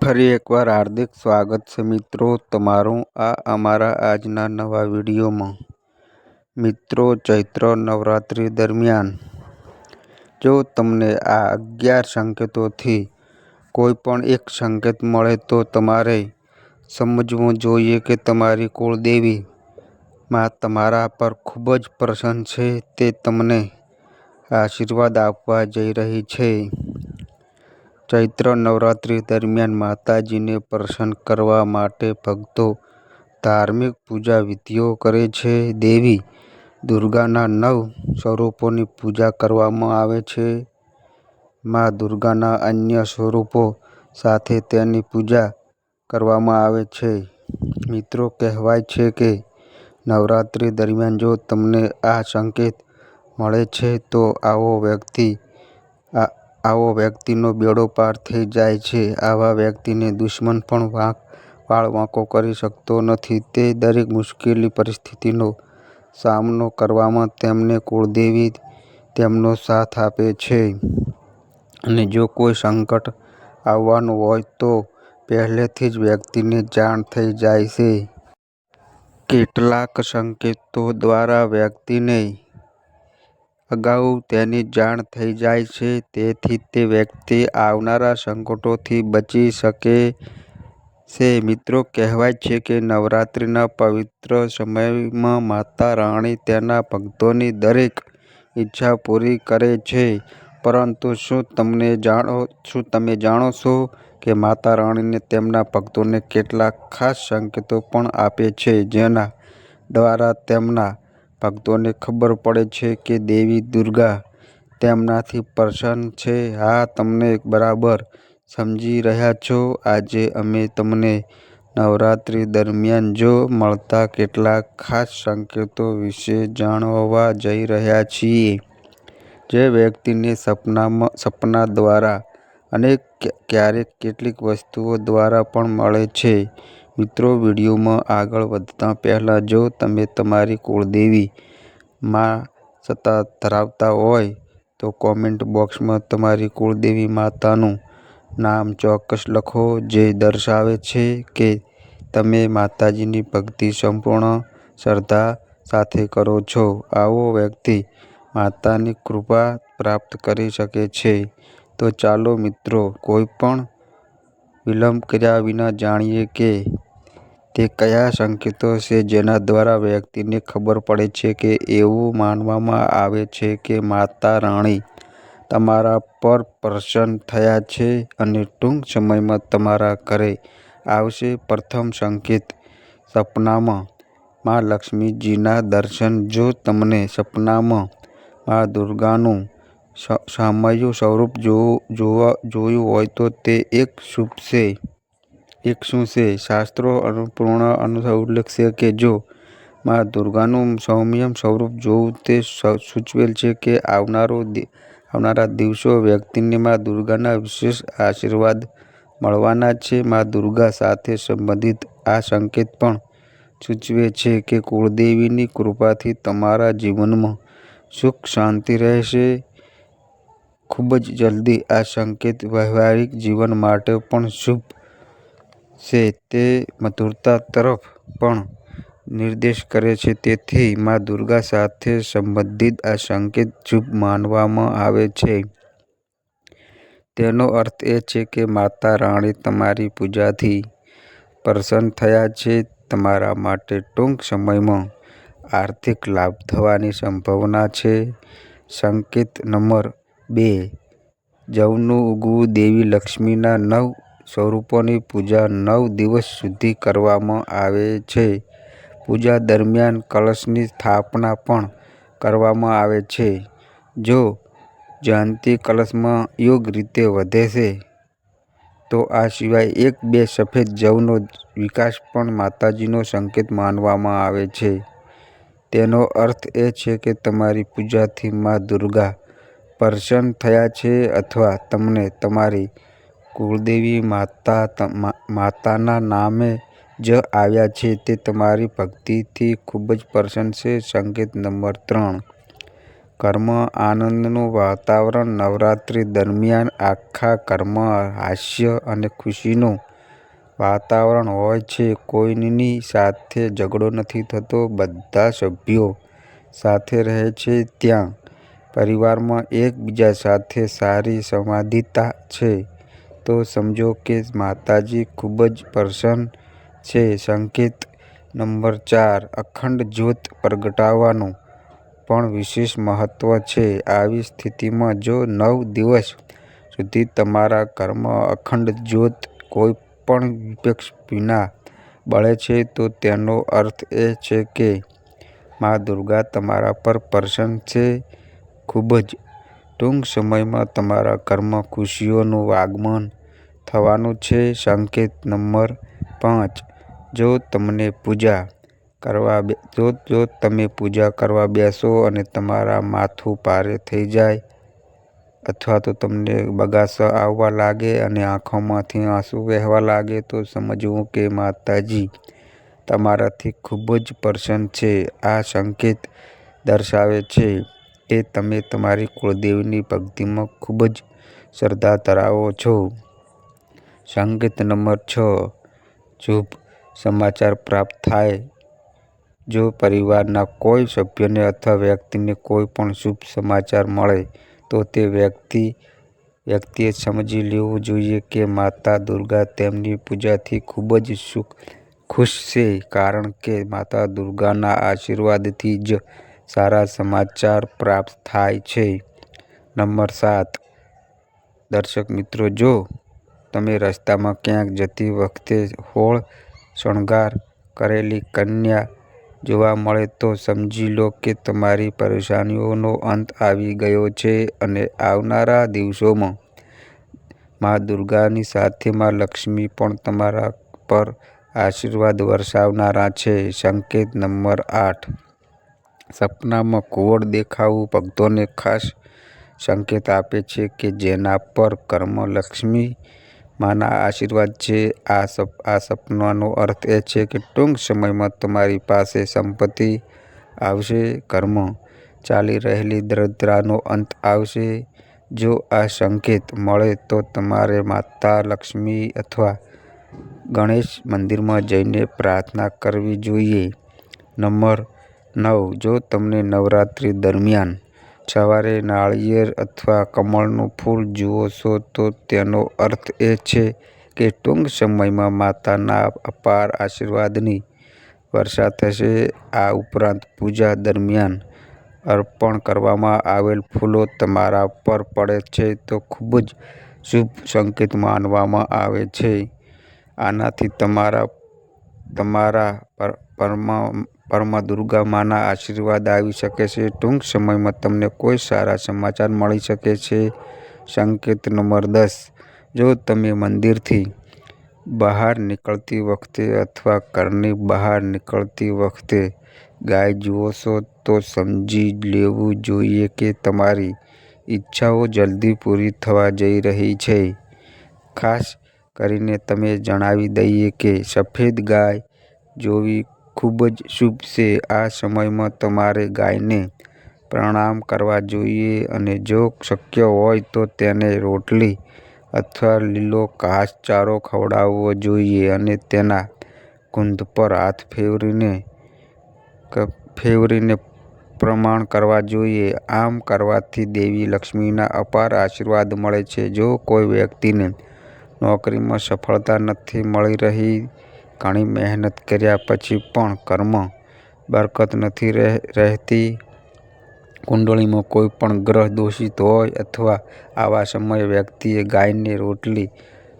ફરી એકવાર હાર્દિક સ્વાગત છે મિત્રો તમારું આ અમારા આજના નવા વિડીયોમાં. મિત્રો, ચૈત્ર નવરાત્રિ દરમિયાન, જો તમને આ અગિયાર સંકેતોથી કોઈ પણ એક સંકેત મળે તો તમારે સમજવું જોઈએ કે તમારી કુળદેવી માં તમારા પર ખૂબ જ પ્રસન્ન છે તે તમને આશીર્વાદ આપવા જઈ રહી છે. ચૈત્ર નવરાત્રિ દરમિયાન માતાજીને પ્રસન્ન કરવા માટે ભક્તો ધાર્મિક પૂજા વિધિઓ કરે છે. દેવી દુર્ગાના નવ સ્વરૂપોની પૂજા કરવામાં આવે છે. મા દુર્ગાના અન્ય સ્વરૂપો સાથે તેની પૂજા કરવામાં આવે છે. મિત્રો, કહેવાય છે કે નવરાત્રિ દરમિયાન જો તમને આ સંકેત મળે છે, તો આવો વ્યક્તિ આવો વ્યક્તિનો બેડો પાર થઈ જાય છે. આવા વ્યક્તિને દુશ્મન પણ વાંકો કરી શકતો નથી. તે દરેક મુશ્કેલી પરિસ્થિતિનો સામનો કરવામાં તેમને કુળદેવી તેમનો સાથ આપે છે. અને જો કોઈ સંકટ આવવાનું હોય તો પહેલેથી જ વ્યક્તિને જાણ થઈ જાય છે. કેટલાક સંકેતો દ્વારા વ્યક્તિને અગાઉ તેની જાણ થઈ જાય છે, તેથી તે વ્યક્તિ આવનારા સંકટોથી બચી શકે છે. મિત્રો, કહેવાય છે કે નવરાત્રિના પવિત્ર સમયમાં માતા રાણી તેના ભક્તોની દરેક ઈચ્છા પૂરી કરે છે. પરંતુ શું તમને જાણો, શું તમે જાણો છો કે માતા રાણીને તેમના ભક્તોને કેટલાક ખાસ સંકેતો પણ આપે છે, જેના દ્વારા તેમના ભક્તોને ખબર પડે છે કે દેવી દુર્ગા તેમનાથી પ્રસન્ન છે. હા, તમને બરાબર સમજી રહ્યા છો. આજે અમે તમને નવરાત્રિ દરમિયાન જો મળતા કેટલાક ખાસ સંકેતો વિશે જણાવવા જઈ રહ્યા છીએ. જે વ્યક્તિને સપનામાં, સપના દ્વારા અને ક્યારેક કેટલીક વસ્તુઓ દ્વારા પણ મળે છે. મિત્રો, વિડીયોમાં આગળ વધતા પહેલાં જો તમે તમારી કુળદેવી માં સત્તા ધરાવતા હોય, તો કોમેન્ટ બોક્સમાં તમારી કુળદેવી માતાનું નામ ચોક્કસ લખો, જે દર્શાવે છે કે તમે માતાજીની ભક્તિ સંપૂર્ણ શ્રદ્ધા સાથે કરો છો. આવો વ્યક્તિ માતાની કૃપા પ્રાપ્ત કરી શકે છે. તો ચાલો મિત્રો, કોઈ પણ વિલંબ કર્યા વિના જાણીએ કે તે કયા સંકેતો છે જેના દ્વારા વ્યક્તિને ખબર પડે છે કે એવું માનવામાં આવે છે કે માતા રાણી તમારા પર પ્રસન્ન થયા છે અને ટૂંક સમયમાં તમારા ઘરે આવશે? પ્રથમ સંકેત, સપનામાં મા લક્ષ્મીજીના દર્શન. જો તમને સપનામાં મા દુર્ગાનું સામયું સ્વરૂપ જોયું હોય તો તે એક શું છે? શાસ્ત્રો અનુપૂર્ણ અનુસાર ઉલ્લેખ છે કે જો મા દુર્ગાનું સૌમ્યમ સ્વરૂપ જોવું તે સૂચવેલ છે કે આવનારો આવનારા દિવસો વ્યક્તિને મા દુર્ગાના વિશેષ આશીર્વાદ મળવાના છે. મા દુર્ગા સાથે સંબંધિત આ સંકેત પણ સૂચવે છે કે કુળદેવીની કૃપાથી તમારા જીવનમાં સુખ, શાંતિ રહેશે. ખૂબ જ જલ્દી આ સંકેત વૈવાહિક જીવન માટે પણ શુભ છે તે મધુરતા તરફ પણ નિર્દેશ કરે છે. તેથી મા દુર્ગા સાથે સંબંધિત આ સંકેત શુભ માનવામાં આવે છે. તેનો અર્થ એ છે કે માતા રાણી તમારી પૂજાથી પ્રસન્ન થયા છે. તમારા માટે ટૂંક સમયમાં આર્થિક લાભ થવાની સંભાવના છે. સંકેત નંબર બે, જવનું ઉગવું દેવી લક્ષ્મીના નવ સ્વરૂપોની પૂજા નવ દિવસ સુધી કરવામાં આવે છે. પૂજા દરમિયાન કળશની સ્થાપના પણ કરવામાં આવે છે. જો જયંતિ કળશમાં યોગ રીતે વધે છે, તો આ સિવાય એક બે સફેદ જવનો વિકાસ પણ માતાજીનો સંકેત માનવામાં આવે છે. તેનો અર્થ એ છે કે તમારી પૂજાથી મા દુર્ગા પ્રસન્ન થયા છે અથવા તમને તમારી કુળદેવી માતા માતાના નામે જ આવ્યા છે. તે તમારી ભક્તિથી ખૂબ જ પ્રસન્ન છે. સંકેત નંબર ત્રણ. કર્મ આનંદનું વાતાવરણ નવરાત્રિ દરમિયાન આખા કર્મ, હાસ્ય અને ખુશીનું વાતાવરણ હોય છે. કોઈની સાથે ઝઘડો નથી થતો. બધા સભ્યો સાથે રહે છે ત્યાં. પરિવારમાં એકબીજા સાથે સારી સંવાદિતા છે. તો સમજો કે માતાજી ખૂબ જ પ્રસન્ન છે. સંકેત નંબર ચાર, અખંડ જ્યોત પ્રગટાવવાનું પણ વિશેષ મહત્વ છે. આવી સ્થિતિમાં જો નવ દિવસ સુધી તમારા કર્મ અખંડ જ્યોત કોઈ પણ વિપક્ષ વિના બળે છે, તો તેનો અર્થ એ છે કે મા દુર્ગા તમારા પર પ્રસન્ન છે. ખૂબ જ ટૂંક સમયમાં તમારા કર્મ ખુશીઓનું આગમન થવાનું છે સંકેત નંબર પાંચ. જો તમને પૂજા કરવા જો જો તમે પૂજા કરવા બેસો અને તમારા માથું પારે થઈ જાય અથવા તો તમને બગાસા આવવા લાગે અને આંખોમાંથી આંસુ વહેવા લાગે, તો સમજવું કે માતાજી તમારાથી ખૂબ જ પ્રસન્ન છે. આ સંકેત દર્શાવે છે કે તમે તમારી કુળદેવીની ભક્તિમાં ખૂબ જ શ્રદ્ધા ધરાવો છો. સંકેત નંબર છ. શુભ સમાચાર પ્રાપ્ત થાય. જો પરિવારના કોઈ સભ્યને અથવા વ્યક્તિને કોઈ પણ શુભ સમાચાર મળે, તો તે વ્યક્તિ, વ્યક્તિએ સમજી લેવું જોઈએ કે માતા દુર્ગા તેમની પૂજાથી ખૂબ જ સુખ, ખુશ છે, કારણ કે માતા દુર્ગાના આશીર્વાદથી જ સારા સમાચાર પ્રાપ્ત થાય છે. નંબર સાત. દર્શક મિત્રો, જો તમને રસ્તામાં ક્યાંક જતી વખતે હોળ શણગાર કરેલી કન્યા જોવા મળે તો સમજી લો કે તમારી પરેશાનીઓનો અંત આવી ગયો છે અને આવનારા દિવસોમાં મા દુર્ગાની સાથે મા લક્ષ્મી પણ તમારા પર આશીર્વાદ વરસાવનારા છે. સંકેત નંબર આઠ. સપનામાં કુંવર દેખાવું ભક્તોને ખાસ સંકેત આપે છે કે જેના પર ઘરમાં લક્ષ્મી માના આશીર્વાદ છે. આ સપ, આ સપનાનો અર્થ એ છે કે ટૂંક સમયમાં તમારી પાસે સંપત્તિ આવશે, કર્મ ચાલી રહેલી દરદ્રાનો અંત આવશે. જો આ સંકેત મળે તો તમારે માતા લક્ષ્મી અથવા ગણેશ મંદિરમાં જઈને પ્રાર્થના કરવી જોઈએ. નંબર નવ, જો તમને નવરાત્રિ દરમિયાન સવારે નાળિયેર અથવા કમળનું ફૂલ જુઓ છો તો તેનો અર્થ એ છે કે ટૂંક સમયમાં માતાના અપાર આશીર્વાદની વર્ષા થશે. આ ઉપરાંત પૂજા દરમિયાન અર્પણ કરવામાં આવેલ ફૂલો તમારા પર પડે છે તો ખૂબ જ શુભ સંકેત માનવામાં આવે છે. આનાથી તમારા તમારા પર મા દુર્ગા માના આશીર્વાદ આવી શકે છે. ટૂંક સમયમાં તમને કોઈ સારા સમાચાર મળી શકે છે. સંકેત નંબર દસ. જો તમે મંદિરથી બહાર નીકળતી વખતે અથવા ઘરની બહાર નીકળતી વખતે ગાય જુઓ છો, તો સમજી લેવું જોઈએ કે તમારી ઈચ્છાઓ જલ્દી પૂરી થવા જઈ રહી છે. ખાસ કરીને તમે જણાવી દઈએ કે સફેદ ગાય જોવી ખૂબ જ શુભ છે. આ સમયમાં તમારે ગાયને પ્રણામ કરવા જોઈએ અને જો શક્ય હોય તો તેને રોટલી અથવા લીલો ઘાસચારો ખવડાવવો જોઈએ અને તેના કુંદ પર હાથ ફેરવીને પ્રણામ કરવા જોઈએ. આમ કરવાથી દેવી લક્ષ્મીના અપાર આશીર્વાદ મળે છે. જો કોઈ વ્યક્તિને નોકરીમાં સફળતા નથી મળી રહી ઘણી મહેનત કર્યા પછી પણ કર્મ બરકત નથી રહેતી. કુંડળીમાં કોઈ પણ ગ્રહ દોષિત હોય અથવા આવા સમયે વ્યક્તિએ ગાયને રોટલી,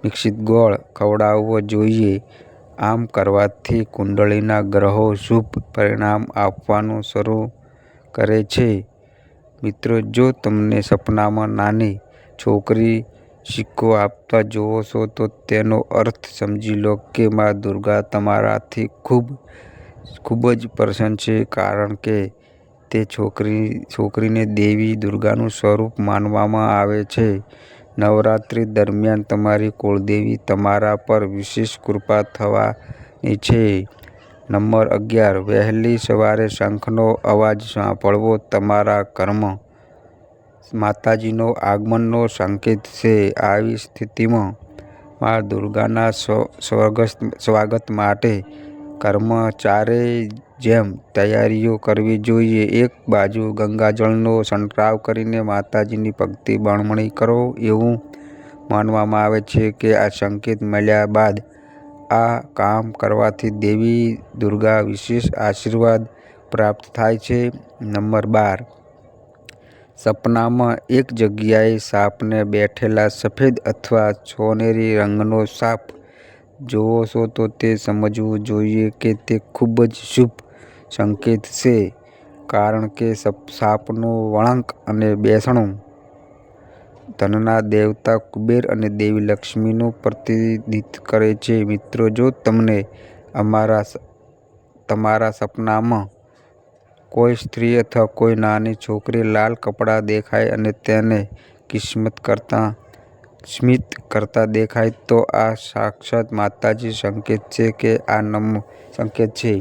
મિશ્રિત ગોળ ખવડાવવો જોઈએ. આમ કરવાથી કુંડળીના ગ્રહો શુભ પરિણામ આપવાનું શરૂ કરે છે. મિત્રો, જો તમને સપનામાં નાની છોકરી સિક્કો આપતા જુઓ છો તો તેનો અર્થ સમજી લો કે મા દુર્ગા તમારાથી ખૂબ ખૂબ જ પ્રસન્ન છે કારણ કે તે છોકરી, છોકરીને દેવી દુર્ગાનું સ્વરૂપ માનવામાં આવે છે. નવરાત્રિ દરમિયાન તમારી કુળદેવી તમારા પર વિશેષ કૃપા થવાની છે. નંબર અગિયાર, વહેલી સવારે શંખનો અવાજ સાંભળવો તમારા ઘરમાં માતાજીનો આગમનનો સંકેત છે. આવી સ્થિતિમાં મા દુર્ગાના સ્વાગત માટે કર્મચારે ચારે જેમ તૈયારીઓ કરવી જોઈએ. એક બાજુ ગંગાજળનો છંટકાવ કરીને માતાજીની ભક્તિ બમણી કરો. એવું માનવામાં આવે છે કે આ સંકેત મળ્યા બાદ આ કામ કરવાથી દેવી દુર્ગા વિશેષ આશીર્વાદ પ્રાપ્ત થાય છે. નંબર બાર સપનામાં એક જગ્યાએ સાપને બેઠેલા સફેદ અથવા સોનેરી રંગનો સાપ જોવો તો તે સમજવું જોઈએ કે તે ખૂબ જ શુભ સંકેત છે. કારણ કે સાપનું વળાંક અને બેસણું ધનના દેવતા કુબેર અને દેવી લક્ષ્મીનું પ્રતિનિધિત્વ કરે છે. મિત્રો, જો તમને અમારા તમારા સપનામાં કોઈ સ્ત્રી અથવા કોઈ નાની છોકરી લાલ કપડાં દેખાય અને તેને સ્મિત કરતા દેખાય, તો આ સાક્ષાત માતાજી સંકેત છે. કે આ નમ, સંકેત છે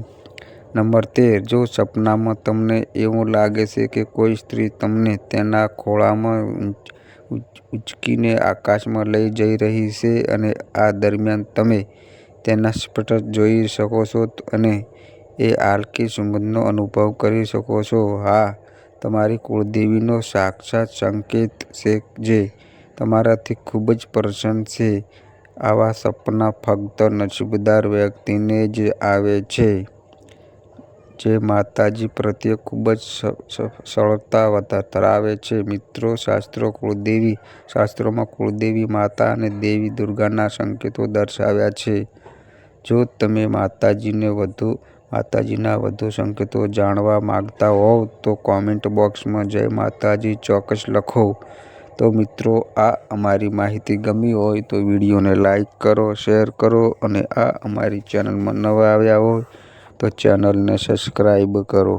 નંબર તેર, જો સપનામાં તમને એવું લાગે છે કે કોઈ સ્ત્રી તમને તેના ખોળામાં ઉંચકીને આકાશમાં લઈ જઈ રહી છે અને આ દરમિયાન તમે તેના સ્પટ જોઈ શકો છો અને એ આલકી સુગંધનો અનુભવ કરી શકો છો, હા તમારી કુળદેવીનો સાક્ષાત સંકેત છે જે તમારાથી ખૂબ જ પ્રસન્ન છે. આવા સપના ફક્ત નસીબદાર વ્યક્તિને જ આવે છે જે માતાજી પ્રત્યે ખૂબ જ સરળતા ધરાવે છે. મિત્રો શાસ્ત્રો કુળદેવી શાસ્ત્રોમાં કુળદેવી માતા અને દેવી દુર્ગાના સંકેતો દર્શાવ્યા છે. જો તમે માતાજીના વધુ સંકેતો જાણવા માંગતા હોવ તો કોમેન્ટ બોક્સમાં જય માતાજી ચોક્કસ લખો. તો મિત્રો આ અમારી માહિતી ગમી હોય તો વિડીયોને લાઈક કરો, શેર કરો અને આ અમારી ચેનલમાં નવા આવ્યા હોય તો ચેનલને સબસ્ક્રાઈબ કરો.